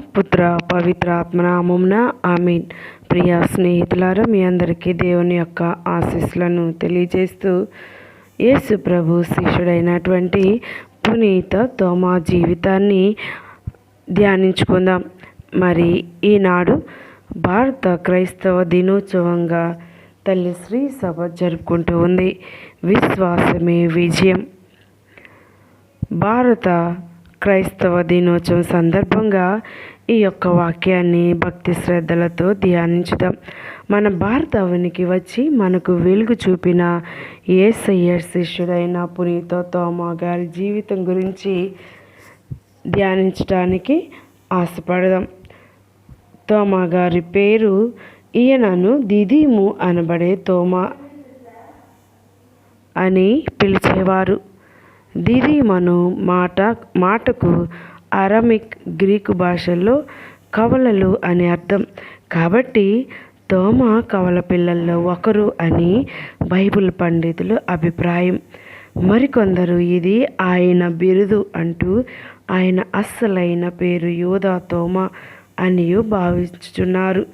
పుత్ర పవిత్ర ఆత్మనామంన ఆమీన్. ప్రియ స్నేహితులారా మీ అందరికీ దేవుని యొక్క ఆశీస్సులను తెలియజేస్తూ యేసు ప్రభు శిష్యుడైనటువంటి పునీత తోమా జీవితాన్ని ధ్యానించుకుందాం. మరి ఈనాడు భారత క్రైస్తవ దినోత్సవంగా తల్లి శ్రీ సభ జరుపుకుంటూ ఉంది. విశ్వాసమే విజయం. భారత క్రైస్తవ దినోత్సవం సందర్భంగా ఈ యొక్క వాక్యాన్ని భక్తి శ్రద్ధలతో ధ్యానించుదాం. మన భారతవనికి వచ్చి మనకు వెలుగు చూపిన ఏసయ్య శిష్యుడైన పునీత తోమా గారి జీవితం గురించి ధ్యానించడానికి ఆశపడదాం. తోమా గారి పేరు ఈయనను దిదీము అనబడే తోమా అని పిలిచేవారు. దిదీమను మాట మాటకు అరమిక్ గ్రీకు భాషల్లో కవలలు అని అర్థం. కాబట్టి తోమ కవల పిల్లల్లో ఒకరు అని బైబిల్ పండితులు అభిప్రాయం. మరికొందరు ఇది ఆయన బిరుదు అంటూ ఆయన అస్సలైన పేరు యోధా తోమ అని భావించుచున్నారు.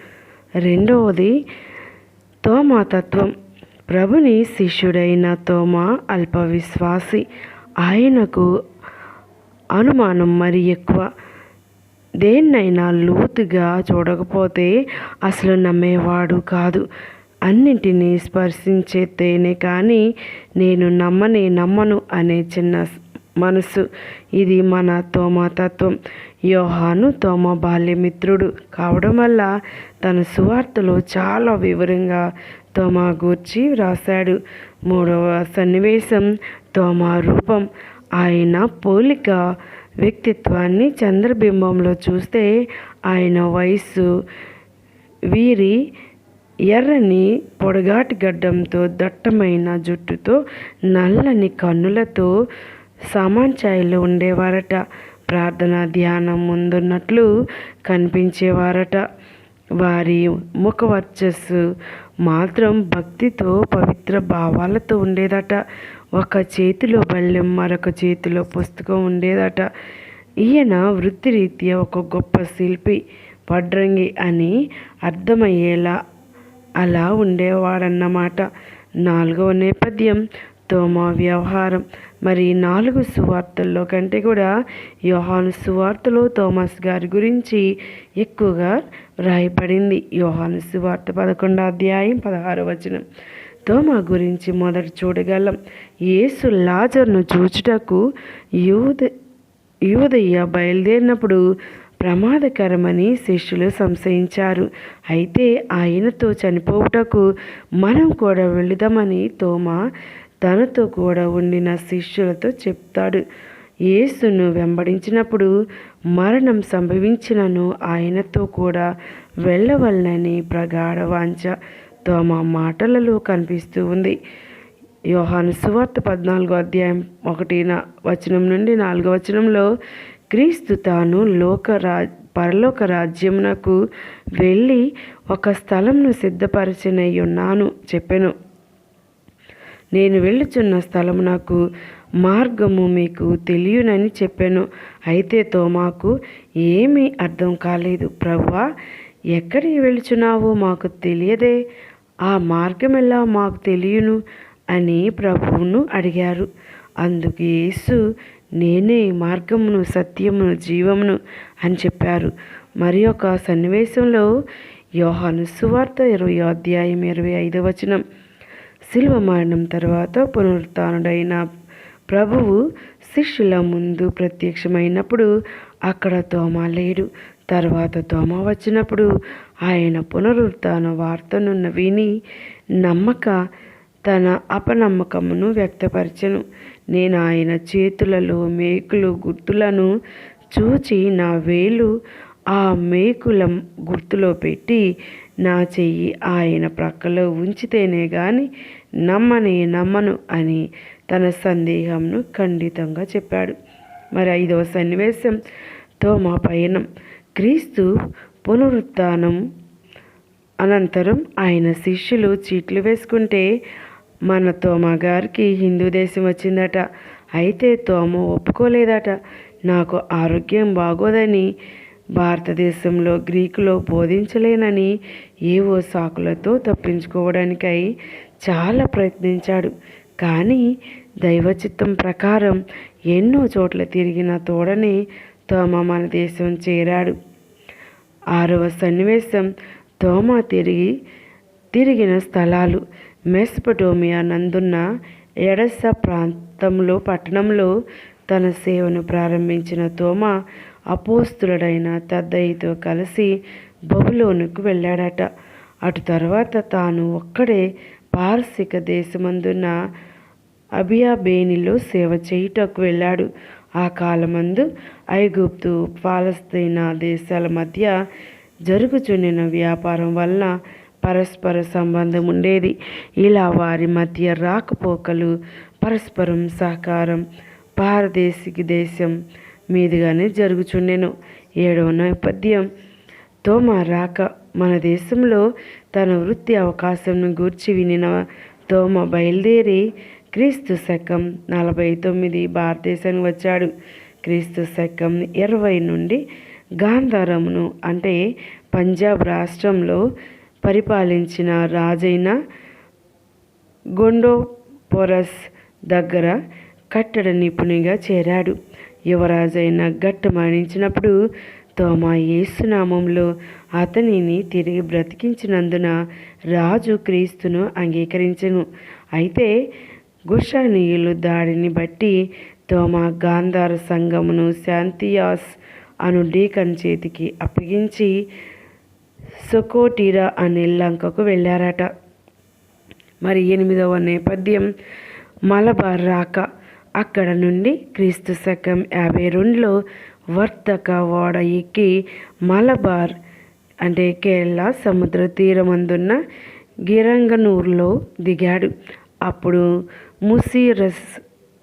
రెండవది తోమా తత్వం ప్రభుని శిష్యుడైన తోమా అల్ప విశ్వాసి. ఆయనకు అనుమానం మరి ఎక్కువ. దేన్నైనా లోతుగా చూడకపోతే అసలు నమ్మేవాడు కాదు. అన్నింటినీ స్పర్శించేతేనే కానీ నేను నమ్మని నమ్మను అనే చిన్న మనసు. ఇది మన తోమతత్వం. యోహాను తోమ బాల్యమిత్రుడు కావడం వల్ల తన సువార్తలో చాలా వివరంగా తోమా గూర్చి వ్రాశాడు. మూడవ సన్నివేశం తోమ రూపం ఆయన పోలిక వ్యక్తిత్వాన్ని చంద్రబింబంలో చూస్తే ఆయన వయస్సు వీరి ఎర్రని పొడగాటి గడ్డంతో దట్టమైన జుట్టుతో నల్లని కన్నులతో సామాన్ఛాయలో ఉండేవారట. ప్రార్థన ధ్యానం ముందున్నట్లు కనిపించేవారట. వారి ముఖ వర్చస్సు మాత్రం భక్తితో పవిత్ర భావాలతో ఉండేదట. ఒక చేతిలో బళ్ళెం మరొక చేతిలో పుస్తకం ఉండేదట. ఈయన వృత్తిరీత్యా ఒక గొప్ప శిల్పి వడ్రంగి అని అర్థమయ్యేలా అలా ఉండేవాడన్నమాట. నాలుగవ నేపథ్యం తోమా వ్యవహారం. మరి నాలుగు సువార్తల్లో కంటే కూడా యోహాను సువార్తలో థోమస్ గారి గురించి ఎక్కువగా రాయబడింది యోహాను సువార్త పదకొండో అధ్యాయం పదహారు వచనం. తోమా గురించి మొదట చూడగలం. యేసు లాజర్ను చూచుటకు యూద యూదయ్య బయలుదేరినప్పుడు ప్రమాదకరమని శిష్యులు సంశయించారు. అయితే ఆయనతో చనిపోవుటకు మనం కూడా వెళుదామని తోమా తనతో కూడా ఉండిన శిష్యులతో చెప్తాడు. యేసును వెంబడించినప్పుడు మరణం సంభవించినను ఆయనతో కూడా వెళ్ళవలనని ప్రగాఢ వాంఛ. తమ మాటలలో కనిపిస్తూ ఉంది. యోహాను సువార్త పద్నాలుగో అధ్యాయం ఒకటిన వచనం నుండి నాలుగో వచనంలో క్రీస్తు తాను లోక రా పరలోక రాజ్యమునకు వెళ్ళి ఒక స్థలంను సిద్ధపరచినై ఉన్నాను చెప్పాను. నేను వెళ్ళుచున్న స్థలము నాకు మార్గము మీకు తెలియనని చెప్పాను. అయితే తోమాకు ఏమీ అర్థం కాలేదు. ప్రవ్వా ఎక్కడికి వెళుచున్నావో మాకు తెలియదే. ఆ మార్గం ఎలా మాకు తెలియను అని ప్రభువును అడిగారు. అందుకు యేసు నేనే మార్గమును సత్యమును జీవమును అని చెప్పారు. మరి ఒక సన్నివేశంలో యోహాను సువార్త ఇరవై అధ్యాయం ఇరవై ఐదవ వచనం. శిల్వ మరణం తర్వాత పునరుత్డైన ప్రభువు శిష్యుల ముందు ప్రత్యక్షమైనప్పుడు అక్కడ తోమా లేడు తర్వాత తోమ వచ్చినప్పుడు ఆయన పునరుత్న వార్తను విని నమ్మక తన అపనమ్మకమును వ్యక్తపరచను. నేను ఆయన చేతులలో మేకులు గుర్తులను చూచి నా వేలు ఆ మేకుల గుర్తులో పెట్టి నా చెయ్యి ఆయన ప్రక్కలో ఉంచితేనే గాని నమ్మనే నమ్మను అని తన సందేహంను ఖండితంగా చెప్పాడు. మరి ఐదవ సన్నివేశం తోమా పయనం. క్రీస్తు పునరుత్నం అనంతరం ఆయన శిష్యులు చీట్లు వేసుకుంటే మన తోమ గారికి హిందూ దేశం వచ్చిందట. అయితే తోమ ఒప్పుకోలేదట. నాకు ఆరోగ్యం బాగోదని భారతదేశంలో గ్రీకులో బోధించలేనని ఏవో సాకులతో తప్పించుకోవడానికై చాలా ప్రయత్నించాడు. కానీ దైవచిత్తం ప్రకారం ఎన్నో చోట్ల తిరిగిన తోడని తోమ మన దేశం చేరాడు. ఆరవ సన్నివేశం తోమా తిరిగి తిరిగిన స్థలాలు. మెస్పటోమియా నందున్న ఎడస ప్రాంతంలో పట్టణంలో తన సేవను ప్రారంభించిన తోమా అపోస్తుడైన తద్దయితో కలిసి బబులోనుకు వెళ్ళాడట. అటు తర్వాత తాను ఒక్కడే పార్శిక దేశమందున్న అబియాబేనిలో సేవ చేయుటకు వెళ్ళాడు. ఆ కాలమందు ఐగుప్తు పాలస్తీనా దేశాల మధ్య జరుగుచుండిన వ్యాపారం వలన పరస్పర సంబంధం ఉండేది ఇలా వారి మధ్య రాకపోకలు పరస్పరం సహకారం పారదేశిక దేశం మీదుగానే జరుగుచుండెను. ఏడవ నేపథ్యం. తోమ రాక మన దేశంలో తన వృత్తి అవకాశంను గూర్చి వినిన తోమ బయలుదేరి క్రీస్తు శకం నలభై తొమ్మిది భారతదేశానికి వచ్చాడు. క్రీస్తు శకం ఇరవై నుండి గాంధారమును అంటే పంజాబ్ రాష్ట్రంలో పరిపాలించిన రాజైన గొండోపోరస్ దగ్గర కట్టడ నిపుణిగా చేరాడు. యువరాజైన గట్టు మరణించినప్పుడు తోమా యేసునామంలో అతనిని తిరిగి బ్రతికించినందున రాజు క్రీస్తును అంగీకరించెను. అయితే గుషానీయులు దాడిని బట్టి తోమా గాంధార సంఘమును శాంతియాస్ అను డీకన్ చేతికి అప్పగించి సొకోటీరా అనే లంకకు వెళ్ళారట. మరి ఎనిమిదవ నేపథ్యం మలబార్ రాక. అక్కడ నుండి క్రీస్తు శకం యాభై రెండులో వర్తక ఓడ ఎక్కి మలబార్ అంటే కేరళ సముద్ర తీరమందున్న గిరంగనూరులో దిగాడు. అప్పుడు ముసీరస్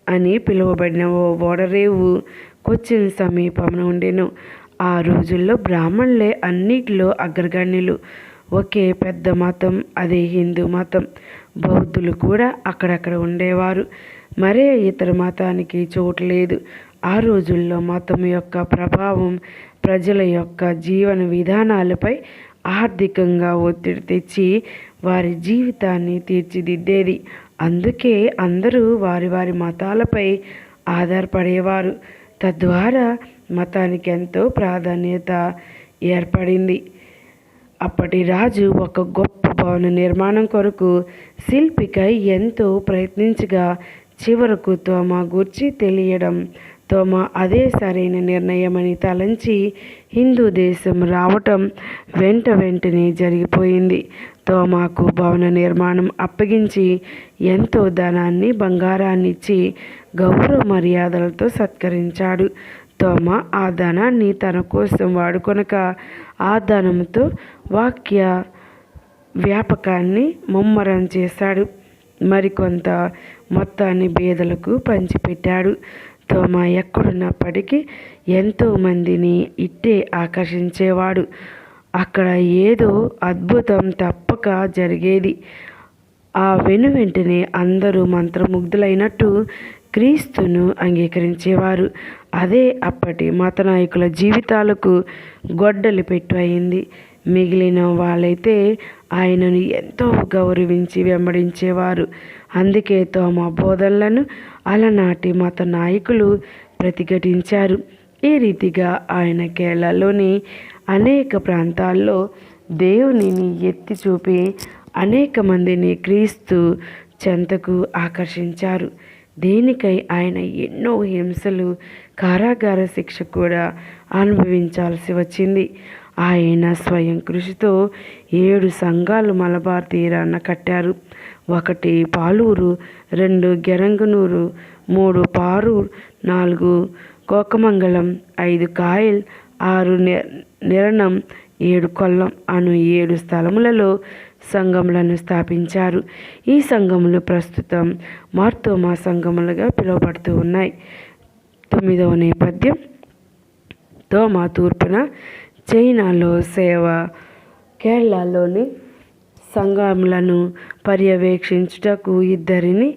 అని పిలువబడిన ఓ ఓడరేవు కొచ్చిన్ సమీపంలో ఉండెను. ఆ రోజుల్లో బ్రాహ్మణులే అన్నిటిలో అగ్రగణ్యులు. ఒకే పెద్ద మతం అదే హిందూ మతం. బౌద్ధులు కూడా అక్కడక్కడ ఉండేవారు. మరే ఇతర మతానికి చోటు లేదు. ఆ రోజుల్లో మతం యొక్క ప్రభావం ప్రజల యొక్క జీవన విధానాలపై ఆర్థికంగా ఒత్తిడి తెచ్చి వారి జీవితాన్ని తీర్చిదిద్దేది. అందుకే అందరూ వారి వారి మతాలపై ఆధారపడేవారు. తద్వారా మతానికి ఎంతో ప్రాధాన్యత ఏర్పడింది. అప్పటి రాజు ఒక గొప్ప భవన నిర్మాణం కొరకు శిల్పికై ఎంతో ప్రయత్నించగా చివరకు తోమ గూర్చి తెలియడం తోమ అదే సరైన నిర్ణయమని తలంచి హిందూ దేశం రావటం వెంట వెంటనే జరిగిపోయింది. తోమాకు భవన నిర్మాణం అప్పగించి ఎంతో ధనాన్ని బంగారాన్ని ఇచ్చి గౌరవ మర్యాదలతో సత్కరించాడు. తోమ ఆ ధనాన్ని తన కోసం వాడుకొనక ఆ ధనంతో వాక్య వ్యాపకాన్ని ముమ్మరం చేశాడు. మరికొంత మొత్తాన్ని బీదలకు పంచిపెట్టాడు. తోమ ఎక్కడున్నప్పటికీ ఎంతో మందిని ఇట్టే ఆకర్షించేవాడు. అక్కడ ఏదో అద్భుతం తప్ప తప్పక జరిగేది. ఆ వెను వెంటనే అందరూ మంత్రముగ్ధులైనట్టు క్రీస్తును అంగీకరించేవారు. అదే అప్పటి మత నాయకుల జీవితాలకు గొడ్డలి పెట్టు అయింది. మిగిలిన వాళ్ళైతే ఆయనను ఎంతో గౌరవించి వెంబడించేవారు. అందుకే తోమ బోధనలను అలనాటి మత నాయకులు ప్రతిఘటించారు. ఈ రీతిగా ఆయన కేరళలోని అనేక ప్రాంతాల్లో దేవునిని ఎత్తి చూపి అనేక మందిని క్రీస్తు చెంతకు ఆకర్షించారు. దీనికై ఆయన ఎన్నో హింసలు కారాగార శిక్ష కూడా అనుభవించాల్సి వచ్చింది. ఆయన స్వయం కృషితో ఏడు సంఘాలు మలబార్ తీరాన కట్టారు. ఒకటి పాలూరు రెండు గెరంగనూరు మూడు పారూర్ నాలుగు కోకమంగళం ఐదు కాయల్ ఆరు నిరణం ఏడు కొల్లం అను ఏడు స్థలములలో సంఘములను స్థాపించారు. ఈ సంఘములు ప్రస్తుతం మార్తోమా సంఘములుగా పిలువబడుతూ ఉన్నాయి. తొమ్మిదవ నేపథ్యం. తోమా తూర్పున చైనాలో సేవ కేరళలోని సంఘములను పర్యవేక్షించుటకు ఇద్దరిని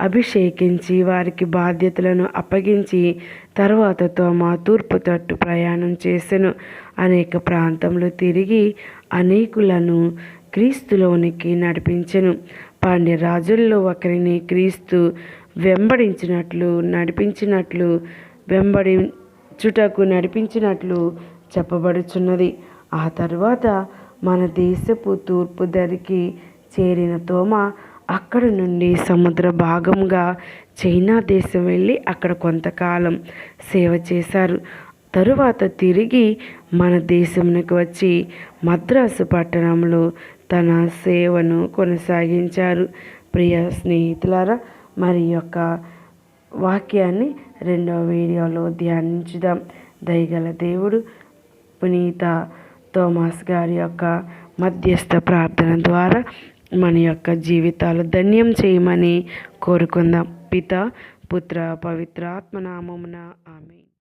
అభిషేకించి వారికి బాధ్యతలను అప్పగించి తర్వాత తోమా తూర్పు తట్టు ప్రయాణం చేసెను. అనేక ప్రాంతంలో తిరిగి అనేకులను క్రీస్తులోనికి నడిపించెను. పాండ్య రాజుల్లో ఒకరిని క్రీస్తు వెంబడించినట్లు నడిపించినట్లు వెంబడించుటకు నడిపించినట్లు చెప్పబడుచున్నది. ఆ తర్వాత మన దేశపు తూర్పు దరికి చేరిన తోమ అక్కడ నుండి సముద్ర భాగంగా చైనా దేశం వెళ్ళి అక్కడ కొంతకాలం సేవ చేశారు. తరువాత తిరిగి మన దేశంలోకి వచ్చి మద్రాసు పట్టణంలో తన సేవను కొనసాగించారు. ప్రియ స్నేహితులారా మరి యొక్క వాక్యాన్ని రెండవ వీడియోలో ధ్యానించుదాం. దయగల దేవుడు పునీత థోమాస్ గారి యొక్క మధ్యస్థ ప్రార్థన ద్వారా మన యొక్క జీవితాలు ధన్యం చేయమని కోరుకుందాం. పిత పుత్ర పవిత్ర ఆత్మనామమున ఆమె